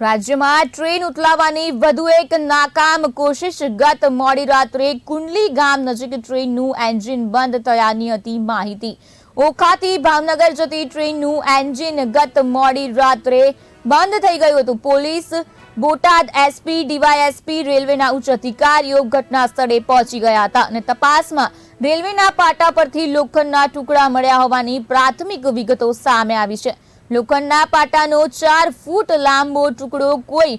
રાજ્યમાં ટ્રેન ઉતલાવવાની વધુ એક નાકામ કોશિશ ગત મોડી રાત્રે કુંડલી ગામ નજીક ટ્રેનનું એન્જિન બંધ થયાની હતી માહિતી. ઓખાથી ભાવનગર જતી ટ્રેનનું એન્જિન ગત મોડી રાત્રે બંધ થઈ ગયું હતું. પોલીસ, બોટાદ એસપી, ડીવાયએસપી, રેલવેના ઉચ્ચ અધિકારીઓ ઘટના સ્થળે પહોંચી ગયા હતા અને તપાસમાં રેલવેના પાટા પરથી લોખંડના ટુકડા મળ્યા હોવાની પ્રાથમિક વિગતો સામે આવી છે. લોખંડના પાટાનો ચાર ફૂટ લાંબો ટુકડો કોઈ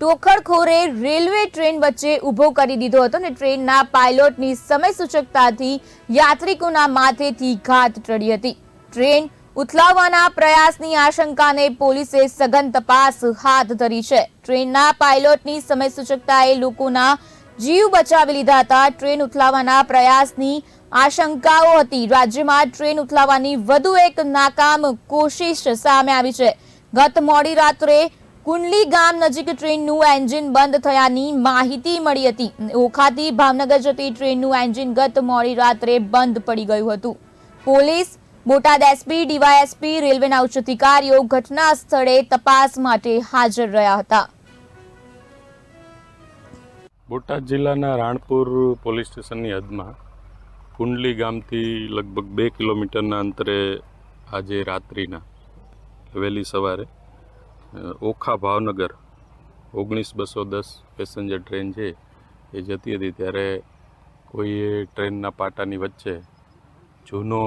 ટોખરખોરે રેલવે ટ્રેન વચ્ચે ઊભો કરી દીધો હતો અને ટ્રેનના પાયલોટની સમય સૂચકતાથી યાત્રિકોના માથેથી ઘાત ચડી હતી. ટ્રેન ઉથલાવવાના પ્રયાસની આશંકાને પોલીસે સઘન તપાસ હાથ ધરી છે. ટ્રેનના પાયલોટની સમય સૂચકતાએ લોકોના જીવ બચાવી લીધા હતા. ટ્રેન ઉથલાવવાના પ્રયાસની આશંકાઓ હતી. રાજ્યમાં ટ્રેન ઉથલાવવાની વધુ એક નાકામ કોશિશ સામે આવી છે. ગત મોડી રાત્રે કુંડલી ગામ નજીક ટ્રેનનું એન્જિન બંધ થયાની માહિતી મળી હતી. ઓખાથી ભાવનગર જતી ટ્રેનનું એન્જિન ગત મોડી રાત્રે બંધ પડી ગયું હતું. પોલીસ, બોટાદ એસપી, ડીવાયએસપી, રેલવેના ઉચ્ચ અધિકારીઓ ઘટના સ્થળે તપાસ માટે હાજર રહ્યા હતા. બોટાદ જિલ્લાના રાણપુર પોલીસ સ્ટેશનની હદમાં કુંડલી ગામથી લગભગ બે કિલોમીટરના અંતરે આજે રાત્રિના, વહેલી સવારે ઓખા ભાવનગર, ઓગણીસ બસો દસ પેસેન્જર ટ્રેન છે, એ જતી હતી ત્યારે કોઈએ ટ્રેનના પાટાની વચ્ચે જૂનો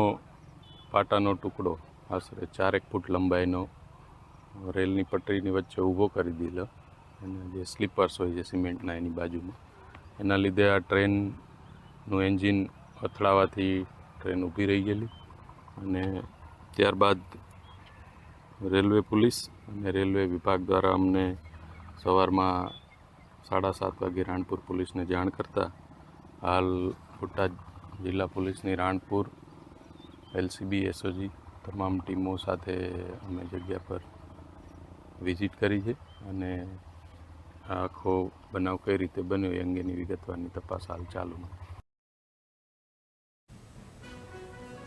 પાટાનો ટુકડો, આશરે ચારેક ફૂટ લંબાઈનો, રેલની પટરીની વચ્ચે ઊભો કરી દીધો. અને જે સ્લીપર્સ હોય છે, સિમેન્ટના એની બાજુમાં, એના લીધે આ ટ્રેનનું એન્જિન અથડાવાથી ટ્રેન ઊભી રહી ગયેલી અને ત્યારબાદ રેલવે પોલીસ અને રેલવે વિભાગ દ્વારા અમને સવારમાં સાડા સાત વાગે રાણપુર પોલીસને જાણ કરતાં હાલ બોટાદ જિલ્લા પોલીસની રાણપુર, એલસીબી, એસઓજી તમામ ટીમો સાથે અમે જગ્યા પર વિઝિટ કરી છે અને આખો બનાવ કઈ રીતે બન્યો એ અંગેની વિગતવારની તપાસ હાલ ચાલુમાં.